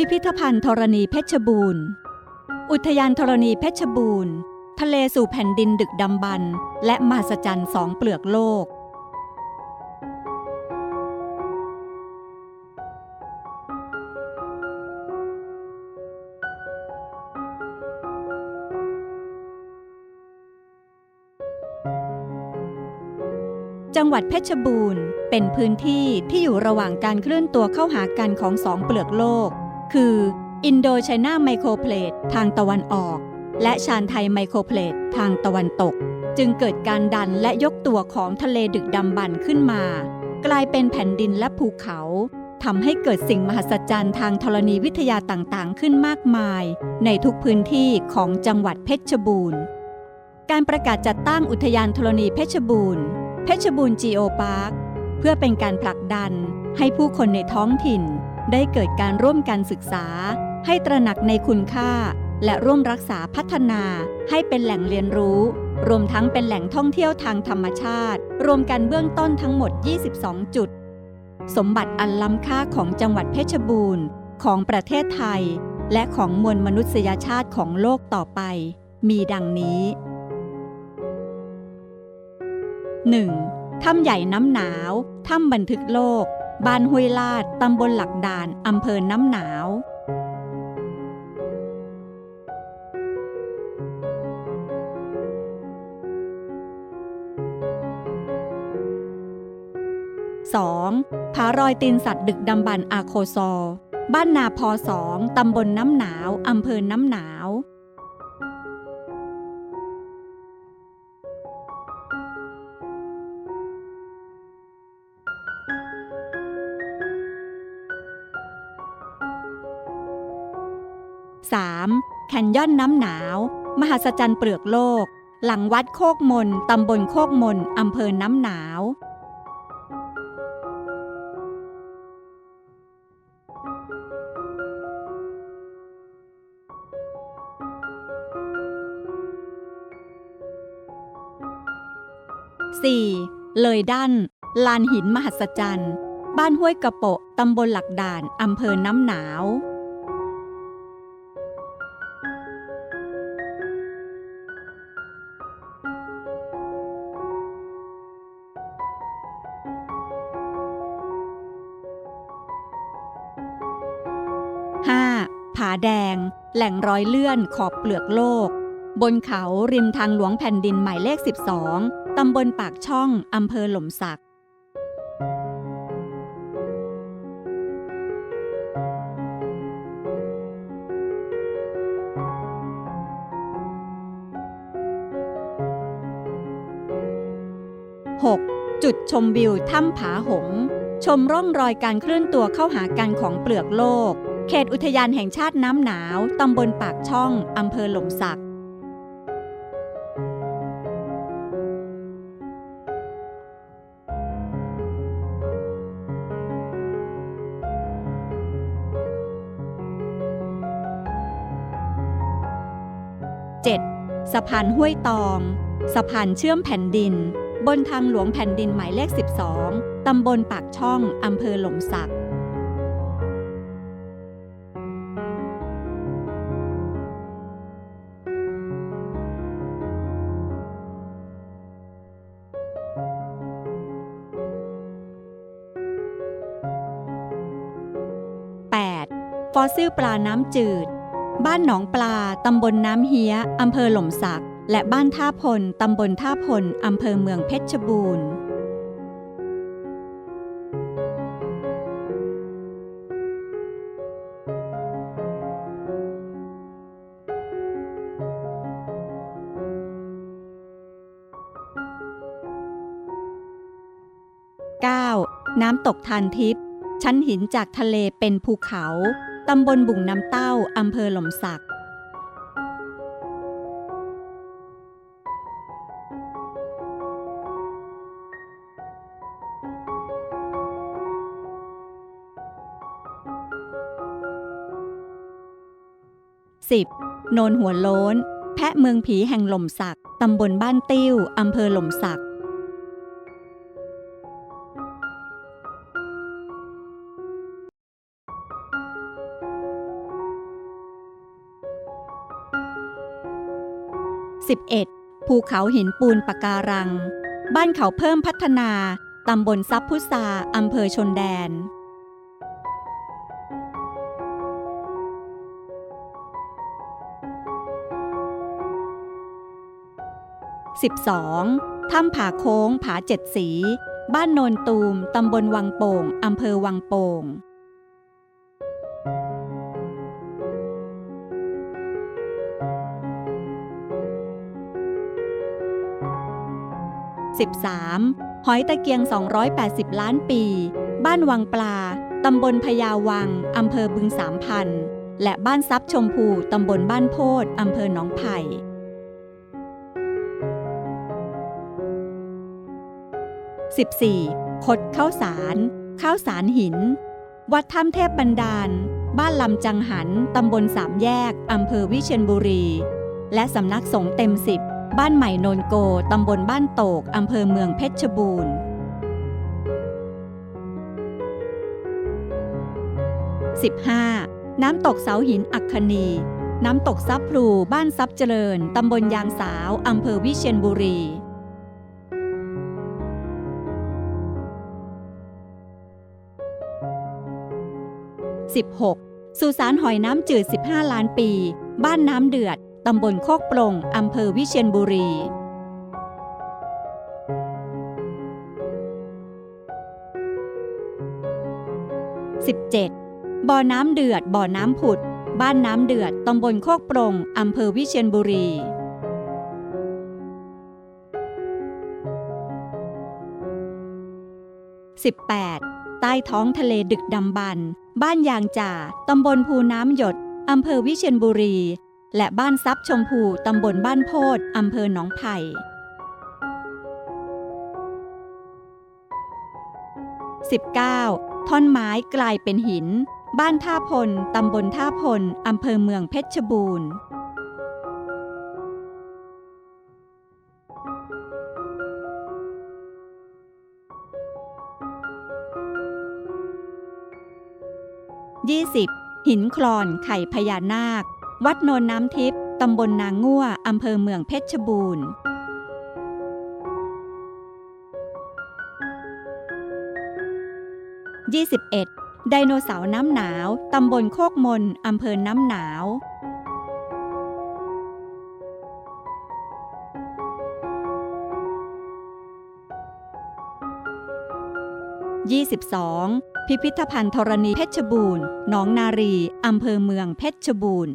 พิพิธภัณฑ์ธรณีเพชรบูรณ์ อุทยานธรณีเพชรบูรณ์ ทะเลสู่แผ่นดินดึกดำบรรพ์และมหัศจรรย์สองเปลือกโลก จังหวัดเพชรบูรณ์ เป็นพื้นที่ที่อยู่ระหว่างการเคลื่อนตัวเข้าหากันของสองเปลือกโลก คืออินโดไชน่าไมโครเพลตทางตะวันออก และชานไทยไมโครเพลตทางตะวันตก จึงเกิดการดันและยกตัวของทะเลดึกดำบรรพ์ขึ้นมา กลายเป็นแผ่นดินและภูเขาทำให้เกิดสิ่งมหัศจรรย์ทางธรณีวิทยาต่างๆ ขึ้นมากมาย ในทุกพื้นที่ของจังหวัดเพชรบูรณ์ การประกาศจัดตั้งอุทยานธรณีเพชรบูรณ์ เพชรบูรณ์จีโอพาร์คเพื่อเป็นการผลักดันให้ผู้คนในท้องถิ่น ได้เกิดการร่วมกันศึกษา ให้ตระหนักในคุณค่า และร่วมรักษาพัฒนาให้เป็นแหล่งเรียนรู้ รวมทั้งเป็นแหล่งท่องเที่ยวทางธรรมชาติ รวมกันเบื้องต้นทั้งหมด 22 จุด สมบัติอันล้ำค่าของจังหวัดเพชรบูรณ์ ของประเทศไทย และของมวลมนุษยชาติของโลกต่อไป มีดังนี้ 1. ถ้ำใหญ่น้ำหนาว ถ้ำบันทึกโลก บ้านห้วยลาด ตำบลหลักด่าน อำเภอน้ำหนาว 2. ผารอยตีนสัตว์ดึกดำบรรพ์อาโคซอ บ้านนาพอสอง ตำบลน้ำหนาว อำเภอน้ำหนาว 3. แคนยอนน้ำหนาว มหัศจรรย์เปลือกโลก หลังวัดโคกมนตำบลโคกมนอำเภอน้ำหนาว 4. เลยด้านลานหินมหัศจรรย์ บ้านห้วยกระโปะตำบลหลักด่านอำเภอน้ำหนาว ผาแดง แหล่งรอยเลื่อนขอบเปลือกโลก บนเขาริมทางหลวงแผ่นดินหมายเลข 12 ตำบลปากช่องอำเภอหล่มสัก 6. จุดชมวิวถ้ำผาหง ชมร่องรอยการเคลื่อนตัวเข้าหากันของเปลือกโลก เขตอุทยานแห่งชาติน้ำหนาว ตำบลปากช่อง อำเภอหล่มสัก 7. สะพานห้วยตอง สะพานเชื่อมแผ่นดิน บนทางหลวงแผ่นดินหมายเลข 12 ตำบลปากช่อง อำเภอหล่มสัก ฟอสซิลปลาน้ำจืด บ้านหนองปลา ตำบลน้ำเฮียอำเภอหล่มสัก และบ้านท่าพล ตำบลท่าพล อำเภอเมืองเพชรบูรณ์ 9. น้ำตกทานทิพย์ชั้นหินจากทะเลเป็นภูเขา ตำบลบุ่งน้ำเต้า อำเภอหล่มสัก 10. โนนหัวโล้น แพะเมืองผีแห่งหล่มสัก ตำบลบ้านติ้ว อำเภอหล่มสัก 11. ภูเขาหินปูนปะการัง บ้านเขาเพิ่มพัฒนา ตำบลซับพุทราอำเภอชนแดน 12. ถ้ำผาโค้งผาเจ็ดสี บ้านโนนตูม ตำบลวังโป่ง อำเภอวังโป่ง 13. หอยตะเกียง 280 ล้านปี บ้านวังปลา ตำบลพญาวัง อำเภอบึงสามพัน และบ้านซับชมพู ตำบลบ้านโพดอำเภอหนองไผ่ 14. คดข้าวสาร ข้าวสารหิน วัดถ้ำเทพบันดาล บ้านลำจังหัน ตำบลสามแยก อำเภอวิเชียรบุรี และสำนักสงฆ์เต็มสิบ บ้านใหม่โนนโก ตำบลบ้านโตก อำเภอเมืองเพชรบูรณ์ 15. น้ำตกเสาหินอัคคณีน้ำตกซับพลูบ้านซับเจริญ ตำบลยางสาว อำเภอวิเชียรบุรี 16. สุสานหอยน้ำจืด 15 ล้านปี บ้านน้ำเดือด ตำบลโคกปลงอำเภอวิเชียรบุรี 17. บ่อน้ำเดือด บ่อน้ำผุด บ้านน้ำเดือด ตำบลโคกปลงอำเภอวิเชียรบุรี 18. ใต้ท้องทะเลดึกดำบรรบ้านยางจ่า ตำบลภูน้ำหยด อำเภอวิเชียรบุรี และบ้านซับชมพูตำบลบ้านโพดอำเภอหนองไผ่ 19. ท่อนไม้กลายเป็นหิน บ้านท่าพล ตำบลท่าพล อำเภอเมืองเพชรบูรณ์ 20. หินคลอนไข่พญานาค วัดโนนน้ำทิพย์ตำบลนางงั่วอำเภอเมืองเพชรบูรณ์ 21. ไดโนเสาร์น้ำหนาว ตำบลโคกมนอำเภอน้ำหนาว 22. พิพิธภัณฑ์ธรณีเพชรบูรณ์ หนองนารี อำเภอเมืองเพชรบูรณ์